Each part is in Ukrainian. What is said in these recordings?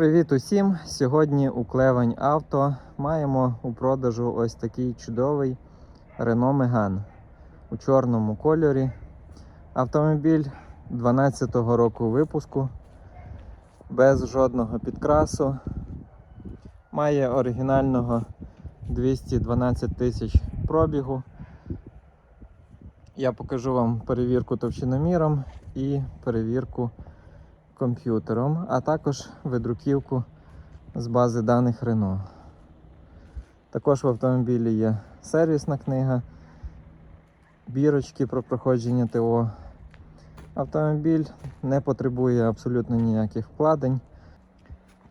Привіт усім! Сьогодні у Клевань Авто маємо у продажу ось такий чудовий Renault Megane у чорному кольорі. Автомобіль 12-го року випуску, без жодного підкрасу. Має оригінального 212 тисяч пробігу. Я покажу вам перевірку товщиноміром і перевірку комп'ютером, а також видруківку з бази даних Renault. Також в автомобілі є сервісна книга, бірочки про проходження ТО. Автомобіль не потребує абсолютно ніяких вкладень.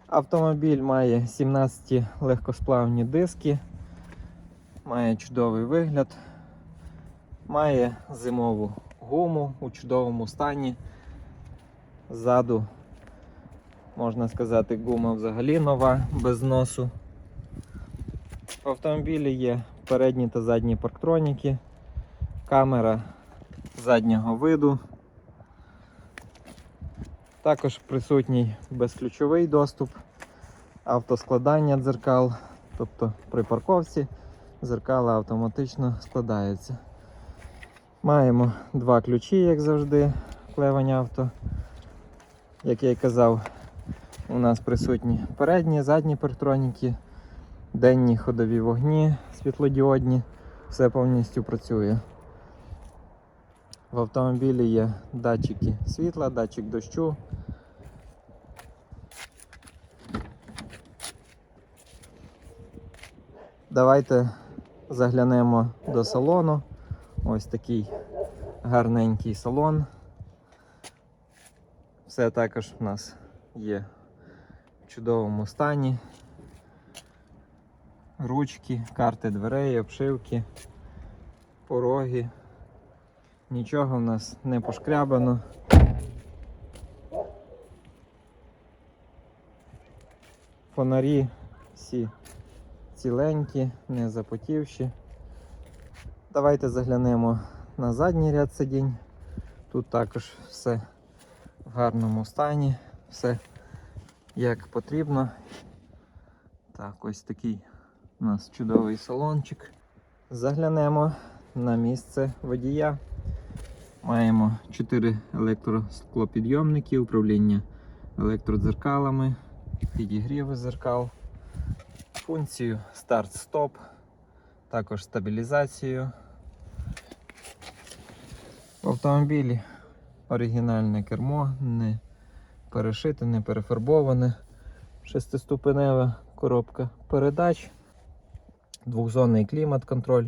Автомобіль має 17 легкосплавні диски, має чудовий вигляд, має зимову гуму у чудовому стані. Ззаду, можна сказати, гума взагалі нова, без носу. В автомобілі є передні та задні парктроніки, камера заднього виду. Також присутній безключовий доступ, автоскладання дзеркал, тобто при парковці дзеркала автоматично складаються. Маємо два ключі, як завжди, клевань авто. Як я й казав, у нас присутні передні, задні партроніки, денні ходові вогні, світлодіодні, все повністю працює. В автомобілі є датчики світла, датчик дощу. Давайте заглянемо до салону. Ось такий гарненький салон. Все також в нас є в чудовому стані. Ручки, карти дверей, обшивки, пороги. Нічого в нас не пошкрябано. Фонарі всі ціленькі, не запотівші. Давайте заглянемо на задній ряд сидінь. Тут також все в гарному стані, все як потрібно. Так, ось такий у нас чудовий салончик. Заглянемо на місце водія. Маємо 4 електросклопідйомники, управління електродзеркалами, підігріви зеркал, функцію старт-стоп, також стабілізацію. В автомобілі оригінальне кермо, не перешите, не перефарбоване. Шестиступенева коробка передач, двохзонний клімат-контроль,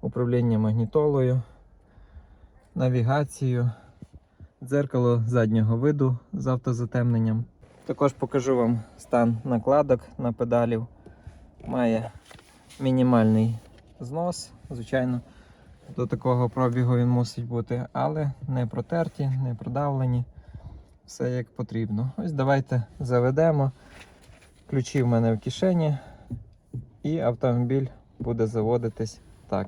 управління магнітолою, навігацією, дзеркало заднього виду з автозатемненням. Також покажу вам стан накладок на педалів. Має мінімальний знос, звичайно. До такого пробігу він мусить бути, але не протерті, не продавлені. Все як потрібно. Ось давайте заведемо. Ключі в мене в кишені, і автомобіль буде заводитись так.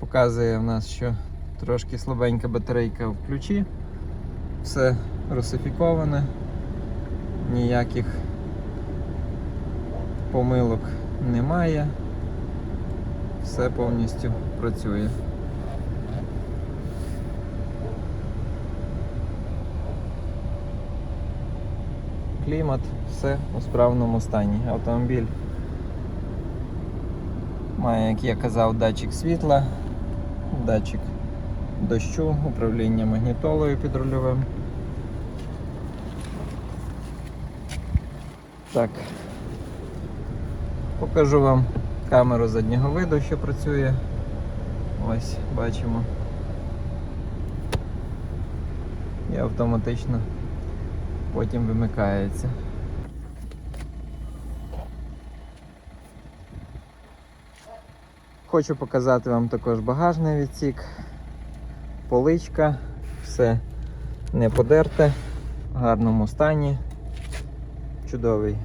Показує в нас, що трошки слабенька батарейка в ключі. Все русифіковане, ніяких помилок немає. Все повністю працює. Клімат, все у справному стані. Автомобіль має, як я казав, датчик світла, датчик дощу, управління магнітолою підрульовим. Так, Покажу вам камеру заднього виду, що працює. Ось бачимо. І автоматично потім вимикається. Хочу показати вам також багажний відсік, поличка, все не подерте, в гарному стані, чудовий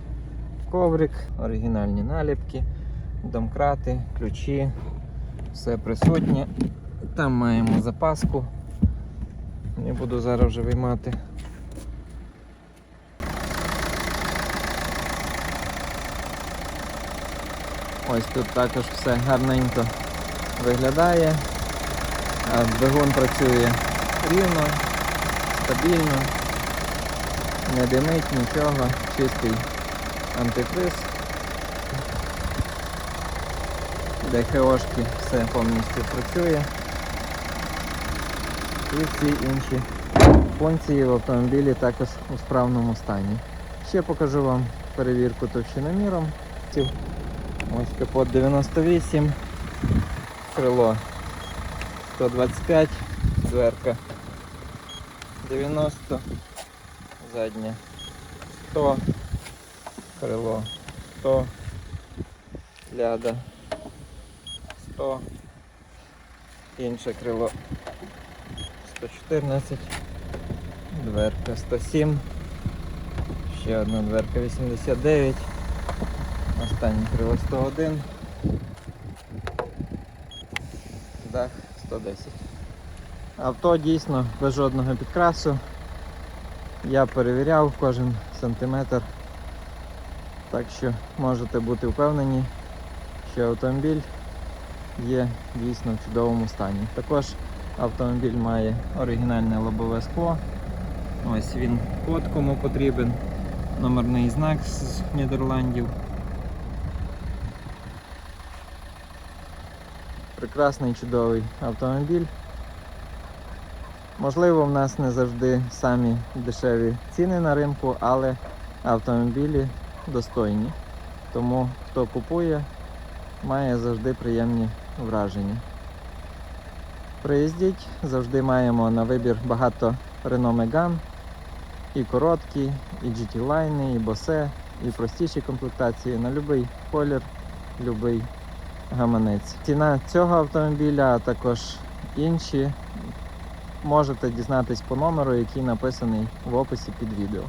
коврик, оригінальні наліпки, домкрати, ключі, все присутнє. Там маємо запаску Не буду зараз вже виймати. Ось тут також все гарненько виглядає. Двигун працює рівно, стабільно, не димить нічого, чистий антифриз. ДХОшки все повністю працює. І всі інші функції в автомобілі також у справному стані. Ще покажу вам перевірку товщиноміром. Ось капот 98, крило 125, дверка 90, заднє 100, крило. 100, ляда. 100, інше крило. 114, дверка 107, ще одна дверка 89, останнє крило 101, дах 110. Авто дійсно без жодного підкрасу. Я перевіряв кожен сантиметр. Так що можете бути впевнені, що автомобіль є дійсно в чудовому стані. Також автомобіль має оригінальне лобове скло. Ось він код кому потрібен. Номерний знак з Нідерландів. Прекрасний чудовий автомобіль. Можливо, в нас не завжди самі дешеві ціни на ринку, але автомобілі достойні. Тому хто купує, має завжди приємні враження. Приїздіть, завжди маємо на вибір багато Renault Megane, і короткі, і GT Line, і Bose, і простіші комплектації на будь-який колір, будь-який гаманець. Ціна цього автомобіля, а також інші можете дізнатись по номеру, який написаний в описі під відео.